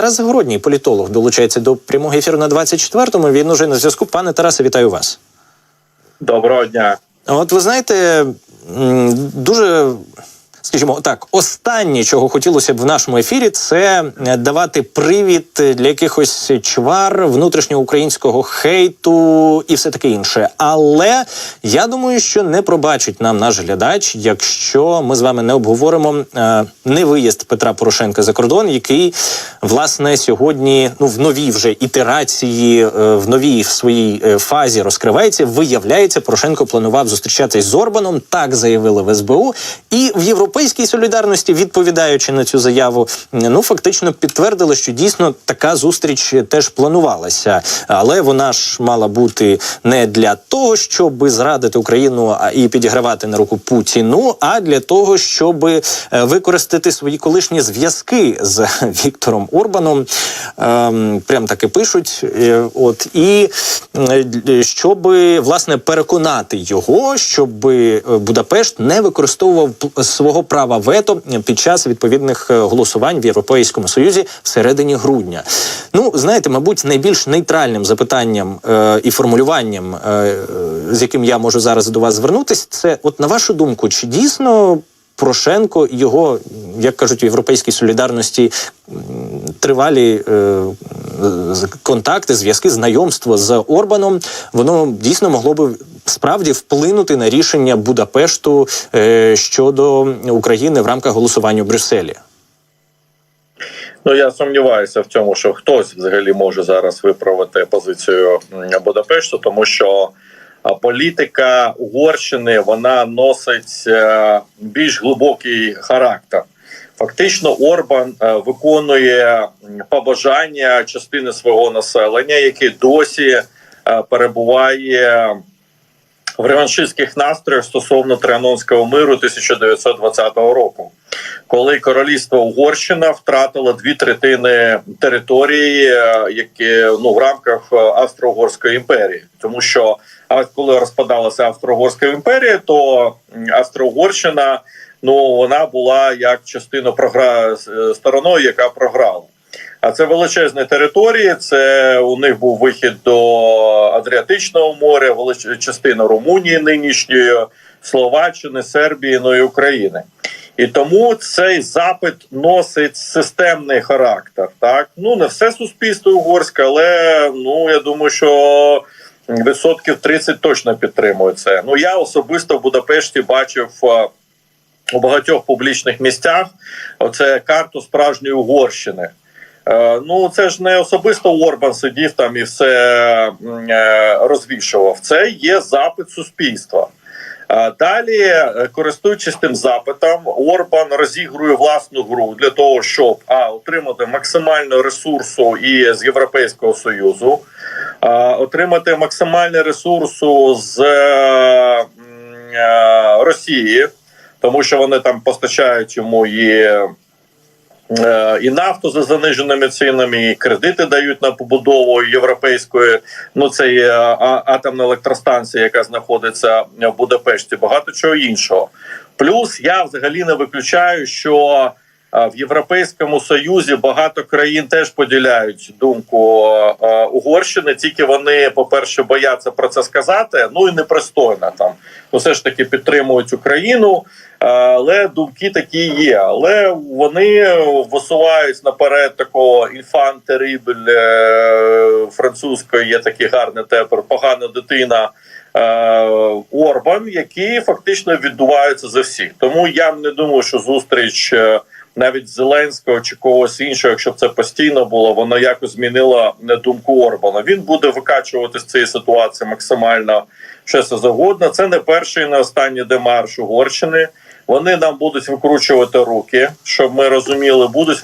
Тарас Загородній, політолог, долучається до прямого ефіру на 24-му. Він уже на зв'язку. Пане Тарасе, вітаю вас. Доброго дня. От ви знаєте, дуже. Скажімо так, останнє, чого хотілося б в нашому ефірі, це е, давати привід для якихось чвар внутрішньоукраїнського хейту і все таке інше. Але я думаю, що не пробачить нам наш глядач, якщо ми з вами не обговоримо е, не виїзд Петра Порошенка за кордон, який власне сьогодні ну в новій вже ітерації, е, в новій своїй е, фазі розкривається. Виявляється, Порошенко планував зустрічатись з Орбаном. Так заявили в СБУ, і в європейській солідарності, відповідаючи на цю заяву, ну фактично підтвердили, що дійсно така зустріч теж планувалася, але вона ж мала бути не для того, щоб зрадити Україну і підігравати на руку Путіну, а для того, щоб е, використати свої колишні зв'язки з Віктором Орбаном. Ем, прям таки пишуть. Е, От і е, щоб власне переконати його, щоб Будапешт не використовував п- свого права вето під час відповідних е, голосувань в Європейському Союзі всередині грудня. Ну знаєте, мабуть, найбільш нейтральним запитанням е, і формулюванням, е, е, з яким я можу зараз до вас звернутися, це от на вашу думку, чи дійсно Порошенко його, як кажуть, у європейській солідарності тривалі е, контакти, зв'язки, знайомство з Орбаном, воно дійсно могло би справді вплинути на рішення Будапешту е, щодо України в рамках голосування у Брюсселі. Ну я сумніваюся в цьому, що хтось взагалі може зараз виправити позицію Будапешту, тому що політика Угорщини вона носить е, більш глибокий характер. Фактично, Орбан е, виконує побажання частини свого населення, яке досі е, перебуває в реваншистських настроях стосовно Трианонського миру 1920 року, коли королівство Угорщина втратило дві третини території, е, які ну в рамках е, Австро-Угорської імперії, тому що а коли розпадалася Австро-Угорська імперія, то Австро-Угорщина ну вона була як частина програ... е, стороною, яка програла. А це величезні території. Це у них був вихід до Адріатичного моря, велич... частина Румунії нинішньої, Словаччини, Сербії, ну і України. І тому цей запит носить системний характер. Так, ну не все суспільство угорське, але ну я думаю, що відсотків 30 точно підтримує це. Ну я особисто в Будапешті бачив. е, У багатьох публічних місцях оце карту справжньої Угорщини. Е, Ну, це ж не особисто Орбан сидів там і все е, розвішував. Це є запит суспільства. Е, Далі, користуючись тим запитом, Орбан розігрує власну гру для того, щоб а отримати максимально ресурсу і з Європейського союзу, а, отримати максимальний ресурсу з е, Росії, тому що вони там постачають йому і і нафту за заниженими цінами, і кредити дають на побудову європейської. Ну це є атомна електростанція, яка знаходиться в Будапешті. Багато чого іншого. Плюс я взагалі не виключаю, що е, в Європейському Союзі багато країн теж поділяють думку Угорщини. Тільки вони, по перше, бояться про це сказати. Ну і непристойно там. Ну, все ж таки підтримують Україну. Але думки такі є. Але вони висувають наперед такого інфан терибель е, французької. Є такий гарний тепер погана дитина. е, Орбан, які фактично віддуваються за всіх. Тому я не думаю, що зустріч е, навіть Зеленського чи когось іншого, якщо б це постійно було, воно якось змінило думку Орбана. Він буде викачувати з цієї ситуації максимально що це завгодно. Це не перший, і не останній демарш Угорщини. Вони нам будуть викручувати руки, щоб ми розуміли, будуть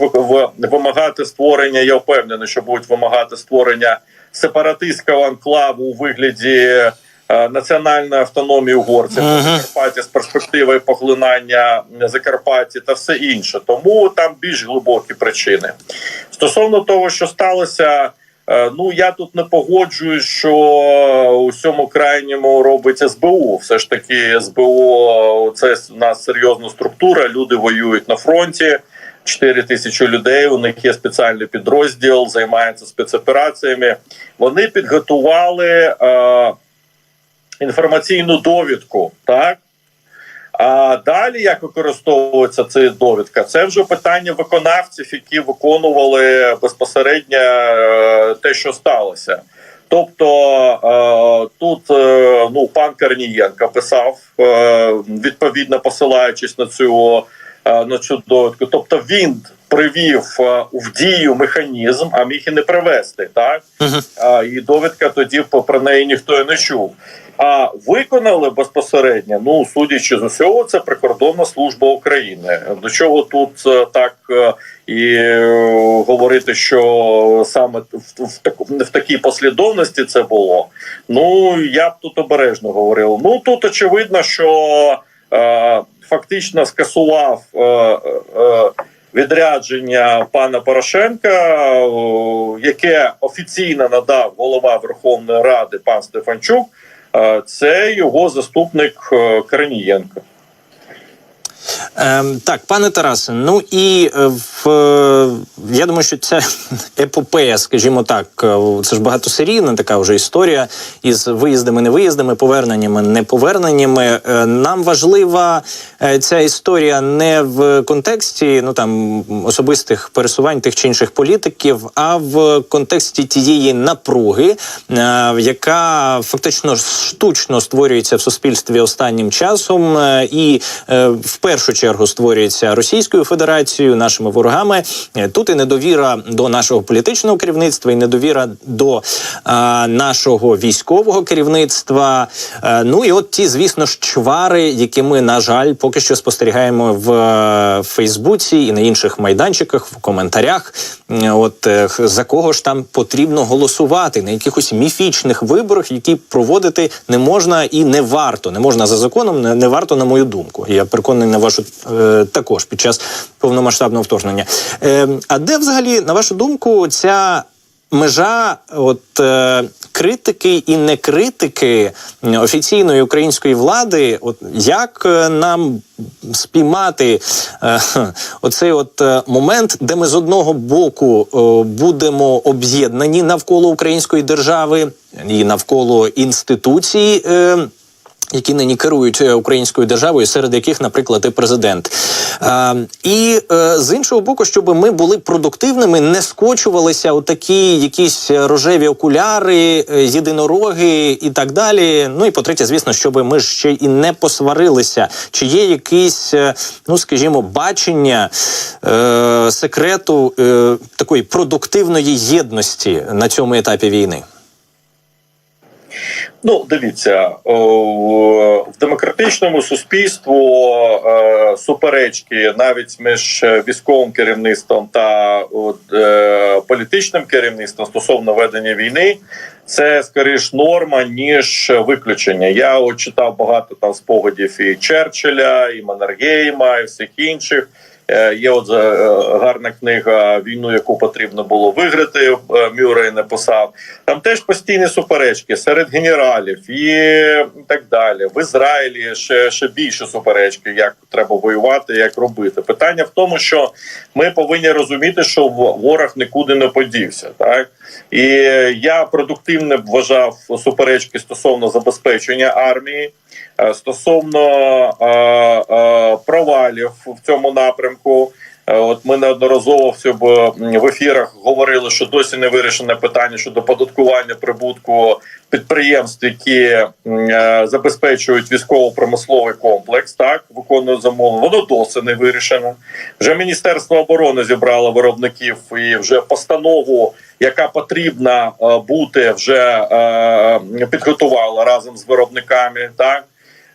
вимагати створення. Я впевнений, що будуть вимагати створення сепаратистського анклаву у вигляді національної автономії угорців Мгм. Закарпаття з перспективою поглинання Закарпаття та все інше. Тому там більш глибокі причини. Стосовно того, що сталося. е, Ну я тут не погоджуюсь, що у цьому крайньому робить СБУ. Все ж таки, СБУ це у нас серйозна структура. Люди воюють на фронті. 4 тисячі людей. У них є спеціальний підрозділ, займається спецопераціями. Вони підготували е, інформаційну довідку, так. А далі як використовується ця довідка? Це вже питання виконавців, які виконували безпосередньо е, те, що сталося. Тобто е, тут е, ну пан Корнієнко писав відповідно посилаючись на цю на цю довідку. Тобто він привів е, в дію механізм, а міг і не привести, так а, і довідка тоді про неї ніхто і не чув. А виконали безпосередньо, ну судячи з усього, це прикордонна служба України. До чого тут е, так е, і е, говорити, що саме в, в, в такій послідовності це було. Ну я б тут обережно говорив. Ну тут очевидно, що е, фактично скасував. Е, е, Відрядження пана Порошенка, яке офіційно надав голова Верховної Ради пан Стефанчук, е, це його заступник е, Корнієнко. Ем, так, пане Тарасе, ну і е, в я думаю, що ця епопея, скажімо так, е, це ж багатосерійна така вже історія із виїздами, невиїздами, поверненнями, неповерненнями. Е, Нам важлива е, ця історія не в контексті ну там особистих пересувань тих чи інших політиків, а в контексті тієї напруги, яка фактично штучно створюється в суспільстві останнім часом, і в першу чергу створюється Російською Федерацією, нашими ворогами. Тут і недовіра до нашого політичного керівництва, і недовіра до е, нашого військового керівництва. Е, ну і от ті, звісно ж, чвари, які ми, на жаль, поки що спостерігаємо в е, Фейсбуці і на інших майданчиках, в коментарях. От за кого ж там потрібно голосувати на якихось міфічних виборах, які проводити не можна і не варто. Не можна за законом, не, не варто, на мою думку. Я переконаний на вашу е, також під час повномасштабного вторгнення. Е, а де взагалі, на вашу думку, ця межа от е, критики і не критики офіційної української влади, от як е, нам спіймати е, оцей от е, момент, де ми з одного боку е, будемо об'єднані навколо української держави і навколо інституцій. Е, які нині керують е, українською державою, серед яких, наприклад, і президент. Е, і е, з іншого боку, щоб ми були продуктивними, не скочувалися у такі якісь рожеві окуляри, е, єдинороги і так далі. Ну і по-третє, звісно, щоб ми ще і не посварилися. Чи є якийсь, е, ну скажімо, бачення е, секрету е, такої продуктивної єдності на цьому етапі війни? Ну, дивіться, в демократичному суспільству е, суперечки навіть між військовим керівництвом та е, політичним керівництвом стосовно ведення війни, це скоріш норма ніж виключення. Я от читав багато там спогадів і Черчилля, і Маннергейма, і всіх інших. Е, Є от е, гарна книга Війну, яку потрібно було виграти. е, Мюррей написав. Там теж постійні суперечки серед генералів і так далі. В Ізраїлі ще, ще більше суперечки, як треба воювати, як робити. Питання в тому, що ми повинні розуміти, що ворог нікуди не подівся. Так і я продуктивно вважав суперечки стосовно забезпечення армії. Е, Стосовно е, е, провалів в цьому напрямку, от ми неодноразово в ефірах говорили, що досі не вирішене питання щодо податкування прибутку підприємств, які забезпечують військово-промисловий комплекс. Так виконують замовлення. Воно досі не вирішено. Вже міністерство оборони зібрало виробників і вже постанову, яка потрібна бути, вже підготувала разом з виробниками. Так.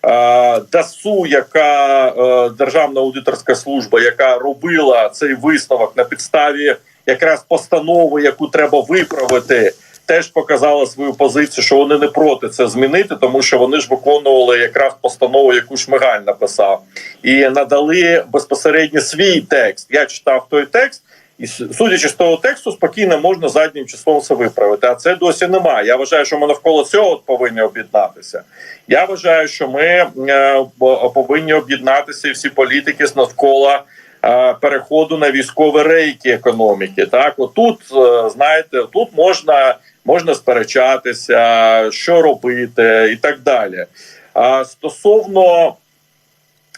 Е, ДАСУ, яка е, державна аудиторська служба, яка робила цей висновок на підставі якраз постанови, яку треба виправити, теж показала свою позицію, що вони не проти це змінити, тому що вони ж виконували якраз постанову, яку Шмигаль написав, і надали безпосередньо свій текст. Я читав той текст. І судячи з того тексту, спокійно можна заднім числом все виправити. А це досі немає. Я вважаю, що ми навколо цього повинні об'єднатися. Я вважаю, що ми е, повинні об'єднатися всі політики з навколо е, переходу на військові рейки економіки. Так, отут, е, знаєте, тут можна, можна сперечатися, що робити, і так далі. А стосовно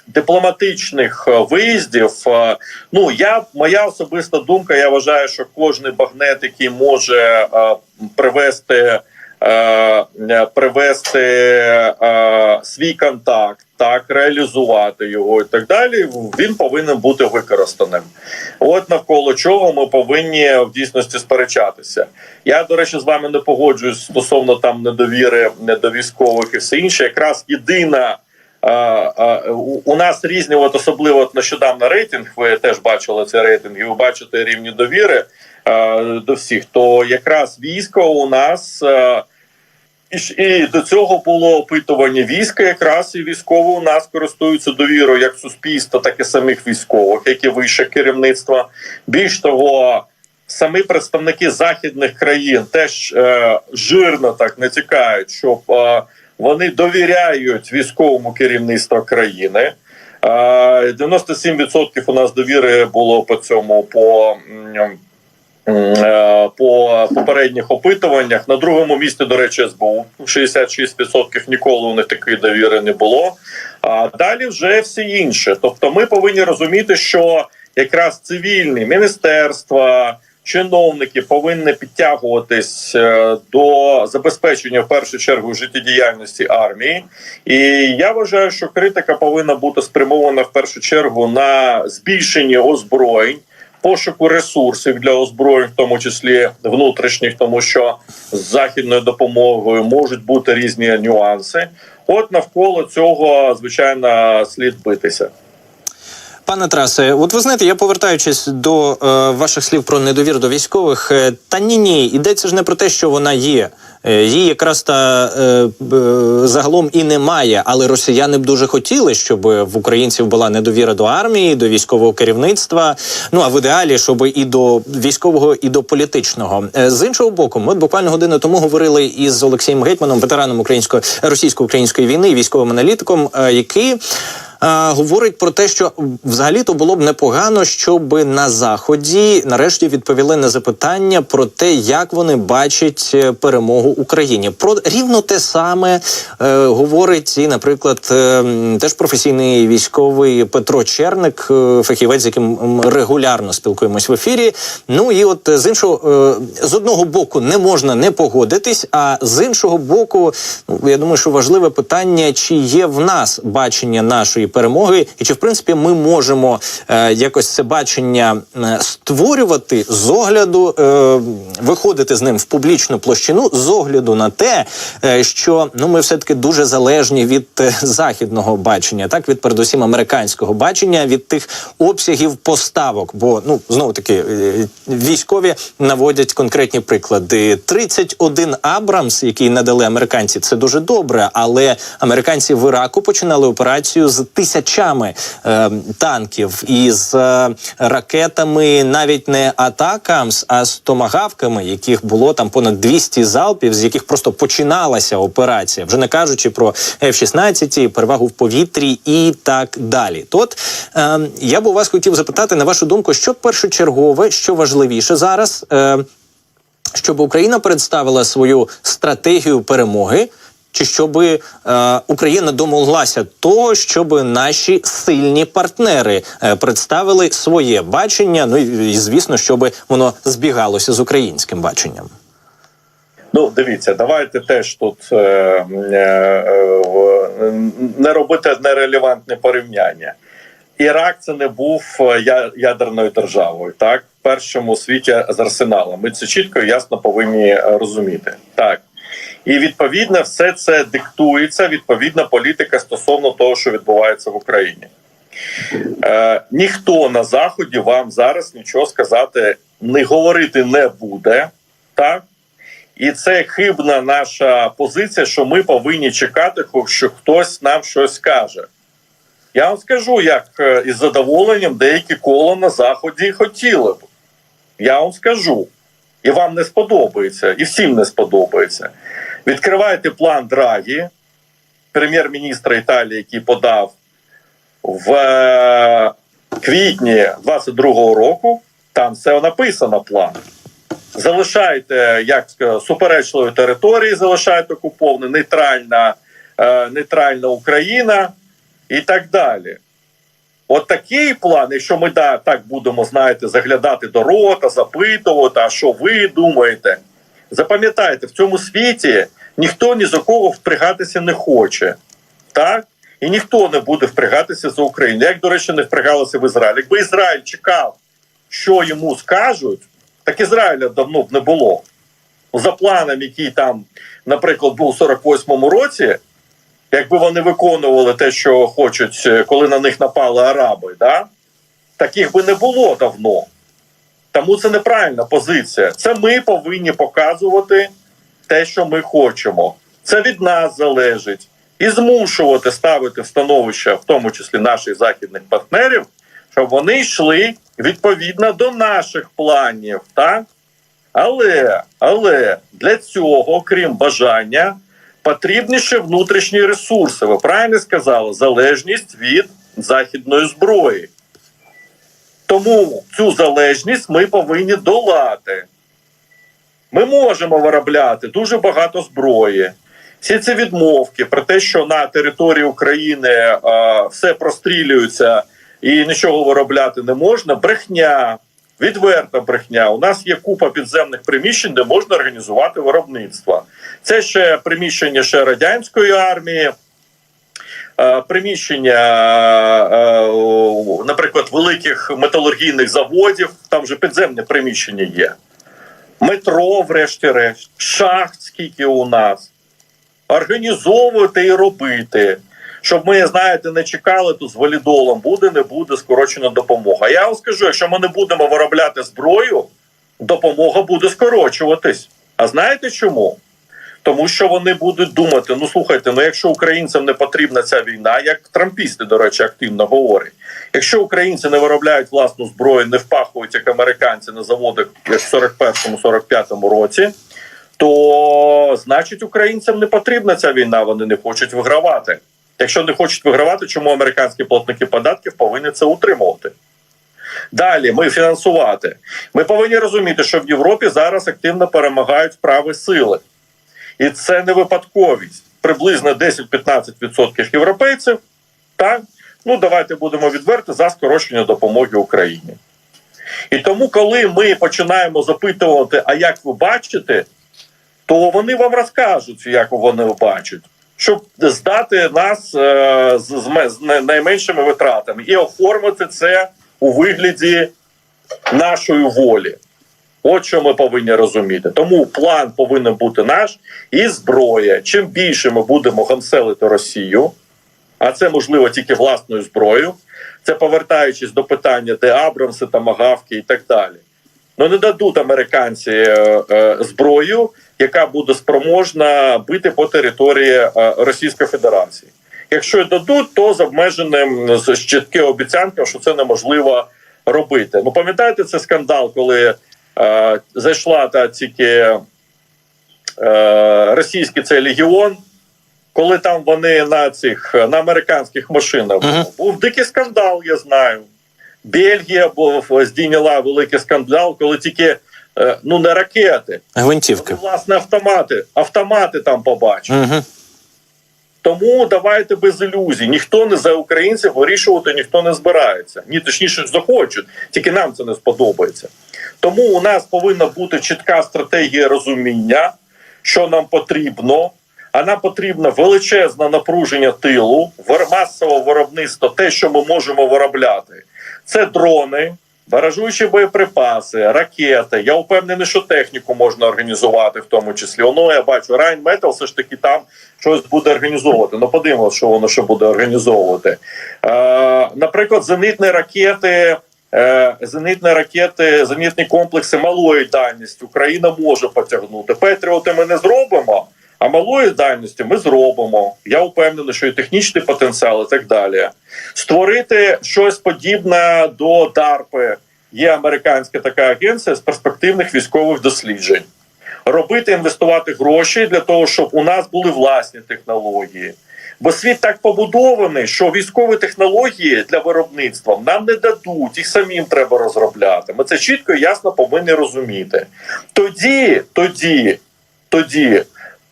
дипломатичних е, виїздів, е, ну я моя особиста думка. Я вважаю, що кожен багнет, який може е, привести. Привести свій контакт, так реалізувати його і так далі. Він повинен бути використаним. От навколо чого ми повинні в дійсності сперечатися. Я до речі з вами не погоджуюсь стосовно там недовіри не до військових і все інше. Якраз єдина. У- нас різні, от особливо от нещодавно рейтинг. Ви теж бачили цей рейтинг, і ви бачите рівні довіри до всіх. То якраз військо у нас і до цього було опитування війська. Якраз і військово у нас користуються довірою як суспільства, так і самих військових, як і вище керівництво. Більш того, самі представники західних країн теж е, жирно так натякають, щоб е, вони довіряють військовому керівництву країни. Е, 97% у нас довіри було по цьому по. Е, по попередніх опитуваннях на другому місці, до речі, СБУ 66% ніколи у них такої довіри не було. А далі вже всі інші. Тобто, ми повинні розуміти, що якраз цивільні міністерства. Чиновники повинні підтягуватись е, до забезпечення в першу чергу життєдіяльності армії, і я вважаю, що критика повинна бути спрямована в першу чергу на збільшення озброєнь, пошуку ресурсів для озброєнь, в тому числі внутрішніх, тому що з західною допомогою можуть бути різні нюанси. От навколо цього звичайно слід битися. Пане Тарасе, от ви знаєте, я повертаючись до е, ваших слів про недовіру до військових, е, та ні, ні, йдеться ж не про те, що вона є. Е, Її якраз та е, б- загалом і немає, але росіяни б дуже хотіли, щоб в українців була недовіра до армії, до військового керівництва. Ну а в ідеалі, щоб і до військового, і до політичного. Е, З іншого боку, ми буквально годину тому говорили із Олексієм Гетьманом, ветераном української російсько-української війни, військовим аналітиком, е, який говорить про те, що взагалі то було б непогано, щоб на заході нарешті відповіли на запитання про те, як вони бачать е, перемогу Україні. Про рівно те саме е, говорить і, наприклад, е, теж професійний військовий Петро Черник, е, фахівець, з яким регулярно спілкуємось в ефірі. Ну і от е, з іншого е, з одного боку не можна не погодитись, а з іншого боку, ну я думаю, що важливе питання, чи є в нас бачення нашої перемоги, і чи в принципі ми можемо е, якось це бачення е, створювати з огляду, е, виходити з ним в публічну площину, з огляду на те, е, що ну ми все таки дуже залежні від е, західного бачення, так від передусім американського бачення, від тих обсягів поставок. Бо ну знову таки е, військові наводять конкретні приклади. 31 Абрамс, який надали американці, це дуже добре. Але американці в Іраку починали операцію з тисячами е, танків і з е, ракетами, навіть не Атакамс, а з томагавками, яких було там понад 200 залпів, з яких просто починалася операція, вже не кажучи про F-16, перевагу в повітрі і так далі. То от е, я б у вас хотів запитати на вашу думку, що першочергове, що важливіше зараз. Е, щоб Україна представила свою стратегію перемоги, чи щоб е, Україна домоглася того, щоб наші сильні партнери е, представили своє бачення. Ну і, звісно, щоб воно збігалося з українським баченням. Ну, дивіться, давайте теж тут е, е, е, не робити нерелевантне порівняння. Ірак це не був е, ядерною державою, так в першому світі з арсеналом. Ми це чітко і ясно повинні е, розуміти. Так. І відповідно все це диктується відповідна політика стосовно того, що відбувається в Україні. Е, ніхто на заході вам зараз нічого сказати не говорити не буде, так і це хибна наша позиція, що ми повинні чекати, що хтось нам щось скаже. Я вам скажу, як е, із задоволенням деякі кола на заході хотіли б. Я вам скажу, і вам не сподобається, і всім не сподобається. Відкривайте план Драгі, прем'єр-міністра Італії, який подав в е, квітні 22-го року. Там все написано план. Залишайте як сказати, суперечливі території, залишайте окуповані, нейтральна, е, нейтральна Україна і так далі. От такий план, якщо ми да, так будемо, знаєте, заглядати до рота, запитувати, а що ви думаєте? Запам'ятайте, в цьому світі ніхто ні за кого впрягатися не хоче. Так? І ніхто не буде впрягатися за Україну. Як, до речі, не впрягалися в Ізраїль. Якби Ізраїль чекав, що йому скажуть, так Ізраїля давно б не було. За планом, який там, наприклад, був у 48-му році, якби вони виконували те, що хочуть, е, коли на них напали араби, да? таких би не було давно. Тому це неправильна позиція. Це ми повинні показувати те, що ми хочемо. Це від нас залежить. І змушувати ставити становище, в тому числі наших західних партнерів, щоб вони йшли відповідно до наших планів. Так? Але, але для цього, крім бажання, потрібні ще внутрішні ресурси. Ви правильно сказали, залежність від західної зброї. Тому цю залежність ми повинні долати. Ми можемо виробляти дуже багато зброї. Всі ці відмовки про те, що на території України е, все прострілюється і нічого виробляти не можна, брехня, відверта брехня. У нас є купа підземних приміщень, де можна організувати виробництво. Це ще приміщення ще радянської армії. Е, Приміщення, е, наприклад, великих металургійних заводів, там же підземне приміщення є. Метро, врешті-решт, шахт, скільки у нас. Організовувати і робити. Щоб ми, знаєте, не чекали тут з валідолом, буде, не буде скорочена допомога. Я вам скажу, якщо ми не будемо виробляти зброю, допомога буде скорочуватись. А знаєте чому? Тому що вони будуть думати: ну слухайте, ну якщо українцям не потрібна ця війна, як трампісти, до речі, активно говорять, якщо українці не виробляють власну зброю, не впахують як американці на заводах як в 41-45 році, то значить українцям не потрібна ця війна, вони не хочуть вигравати. Якщо не хочуть вигравати, чому американські платники податків повинні це утримувати? Далі ми фінансувати. Ми повинні розуміти, що в Європі зараз активно перемагають справи сили. І це не випадковість. Приблизно 10-15% європейців, так, ну давайте будемо відверти за скорочення допомоги Україні. І тому, коли ми починаємо запитувати, а як ви бачите, то вони вам розкажуть, як вони бачать, щоб здати нас е, з найменшими витратами і оформити це у вигляді нашої волі. От що ми повинні розуміти. Тому план повинен бути наш і зброя. Чим більше ми будемо гамселити Росію, а це можливо тільки власною зброєю, це повертаючись до питання, де Абрамси, Тамагавки і так далі. Ну не дадуть американці е, е, зброю, яка буде спроможна бити по території е, Російської Федерації. Якщо дадуть, то з обмеженим з чітким обіцянком, що це неможливо робити. Ну пам'ятаєте, це скандал, коли зайшла та тільки е, російський цей легіон, коли там вони на цих на американських машинах Мгм. був дикий скандал, я знаю. Бельгія був здійняла великий скандал, коли тільки е, ну не ракети, Гвинтівки. власне автомати, автомати там побачили. Угу. Тому давайте без ілюзій. Ніхто не за українців вирішувати ніхто не збирається. Ні, точніше захочуть, тільки нам це не сподобається. Тому у нас повинна бути чітка стратегія розуміння, що нам потрібно. А нам потрібно величезне напруження тилу, масове виробництво, те, що ми можемо виробляти. Це дрони, баражуючі боєприпаси, ракети. Я впевнений, що техніку можна організувати, в тому числі. Воно я бачу, Rheinmetall все ж таки там щось буде організовувати. Ну, подивимося, що воно ще буде організовувати. Е, наприклад, зенітні ракети. е, Зенітні ракети, зенітні комплекси малої дальності Україна може потягнути. Петріоти ми не зробимо, а малої дальності ми зробимо. Я впевнений, що і технічний потенціал, і так далі. Створити щось подібне до DARPA. Є американська така агенція з перспективних військових досліджень. Робити, інвестувати гроші для того, щоб у нас були власні технології. Бо світ так побудований, що військові технології для виробництва нам не дадуть, їх самим треба розробляти. Ми це чітко і ясно повинні розуміти. Тоді, тоді, тоді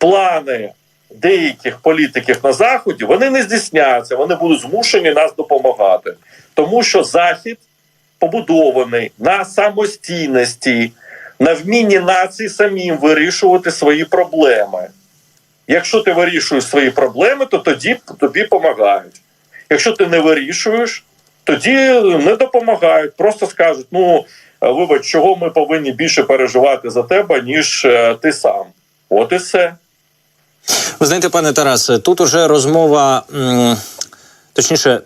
плани деяких політиків на заході вони не здійсняться, вони будуть змушені нас допомагати, тому що захід побудований на самостійності, на вмінні націй самим вирішувати свої проблеми. Якщо ти вирішуєш свої проблеми, то тоді тобі допомагають. Якщо ти не вирішуєш, тоді не допомагають. Просто скажуть: ну вибач, чого ми повинні більше переживати за тебе, ніж е, ти сам. От і все. Ви знаєте, пане Тарасе, тут уже розмова, точніше,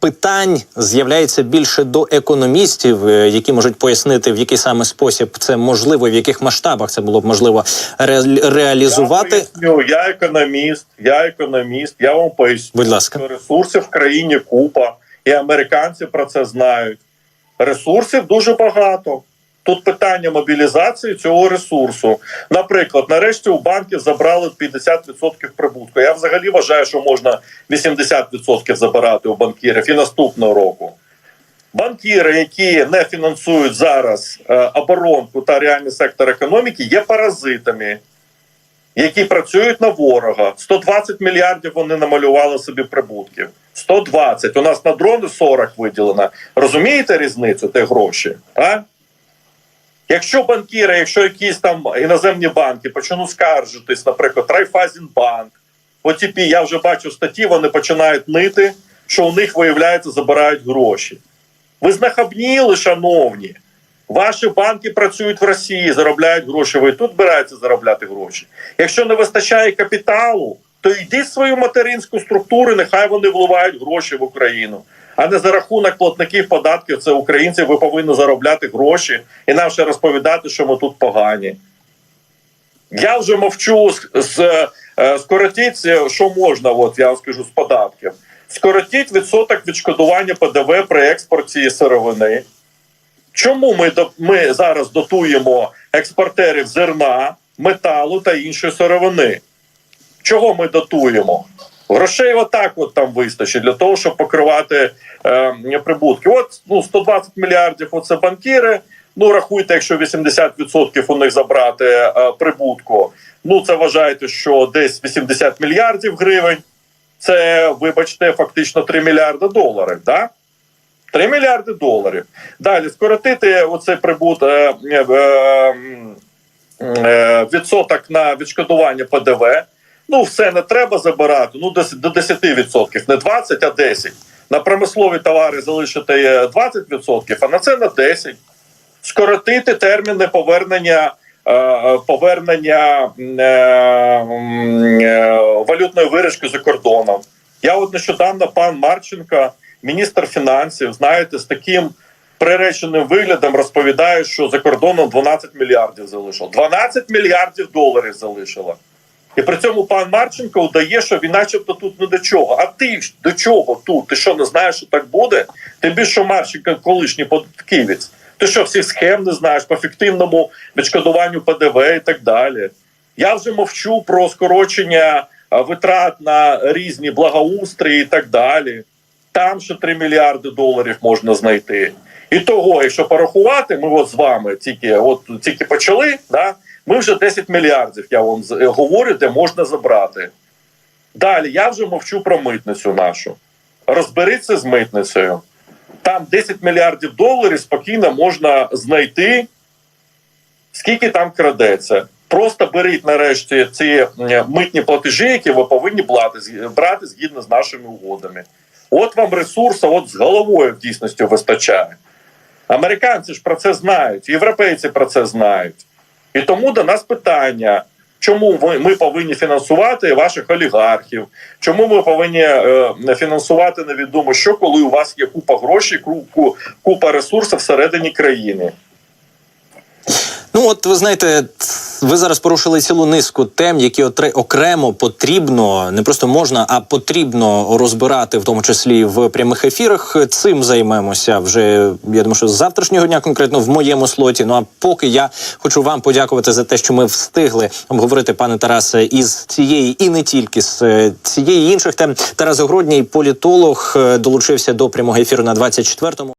питань з'являється більше до економістів, е, які можуть пояснити, в який саме спосіб це можливо, в яких масштабах це було б можливо ре- реалізувати. Я поясню, я економіст, я економіст, я вам поясню. Будь ласка. що ресурсів в країні купа, і американці про це знають. Ресурсів дуже багато. Тут питання мобілізації цього ресурсу. Наприклад, нарешті у банків забрали 50% прибутку. Я взагалі вважаю, що можна 80% забирати у банкірів і наступного року. Банкіри, які не фінансують зараз е, оборонку та реальний сектор економіки, є паразитами, які працюють на ворога. 120 мільярдів вони намалювали собі прибутків. 120. У нас на дрони 40 виділено. Розумієте різницю тих гроші? А? Якщо банкіри, якщо якісь там іноземні банки почнуть скаржитись, наприклад, Райфазінбанк, OTP, я вже бачу статті, вони починають нити, що у них, виявляється, забирають гроші. Ви знахабніли, шановні. Ваші банки працюють в Росії, заробляють гроші. Ви тут збираєтеся заробляти гроші. Якщо не вистачає капіталу, то в свою материнську структуру, нехай вони вливають гроші в Україну. А не за рахунок платників податків, це українці, ви повинні заробляти гроші і нам ще розповідати, що ми тут погані. Я вже мовчу з, е, скоротіть, е, що можна, от я вам скажу, з податків. Скоротіть відсоток відшкодування ПДВ при експорті сировини. Чому ми, ми зараз дотуємо експортерів зерна, металу та іншої сировини? Чого ми дотуємо? Грошей отак от там вистачить для того, щоб покривати е, прибутки. От ну, 120 мільярдів оце банкіри. Ну, рахуйте, якщо 80% у них забрати е, прибутку. Ну, це вважайте, що десь 80 мільярдів гривень. Це, вибачте, фактично 3 мільярди доларів. Да? 3 мільярди доларів. Далі скоротити оцей прибут е, е, е, відсоток на відшкодування ПДВ. Ну, все не треба забирати. Ну, до 10%, не 20, а 10. На промислові товари залишити е, 20%, а на це на 10%. Скоротити терміни повернення. е, е, Повернення е, е, валютної виручки за кордоном. Я от нещодавно пан Марченко, міністр фінансів, знаєте, з таким приреченим виглядом розповідає, що за кордоном 12 мільярдів залишило. 12 мільярдів доларів залишило. І при цьому пан Марченко удає, що він начебто тут не до чого. А ти до чого тут? Ти що не знаєш, що так буде? Ти більше Марченко колишній податківець. Ти що всіх схем не знаєш по фіктивному відшкодуванню ПДВ і так далі. Я вже мовчу про скорочення витрат на різні благоустрої і так далі. Там ще 3 мільярди доларів можна знайти. І того, якщо порахувати, ми от з вами тільки от тільки почали, да, ми вже 10 мільярдів, я вам говорю, де можна забрати. Далі я вже мовчу про митницю нашу. Розберіться з митницею. Там 10 мільярдів доларів спокійно можна знайти, скільки там крадеться. Просто беріть нарешті ці митні платежі, які ви повинні брати, згідно з нашими угодами. От вам ресурс, от з головою в дійсності вистачає. Американці ж про це знають, європейці про це знають. І тому до нас питання: чому ми повинні фінансувати ваших олігархів? Чому ми повинні е, фінансувати невідомо що, коли у вас є купа грошей, ку- купа ресурсів всередині країни? Ну, от ви знаєте, ви зараз порушили цілу низку тем, які отре- окремо потрібно, не просто можна, а потрібно розбирати, в тому числі в прямих ефірах. Цим займемося вже. Я думаю, що з завтрашнього дня, конкретно в моєму слоті. Ну а поки я хочу вам подякувати за те, що ми встигли обговорити, пане Тарасе, із цієї і не тільки з е, цієї інших тем. Тарас Огородній, політолог, е, долучився до прямого ефіру на 24-му.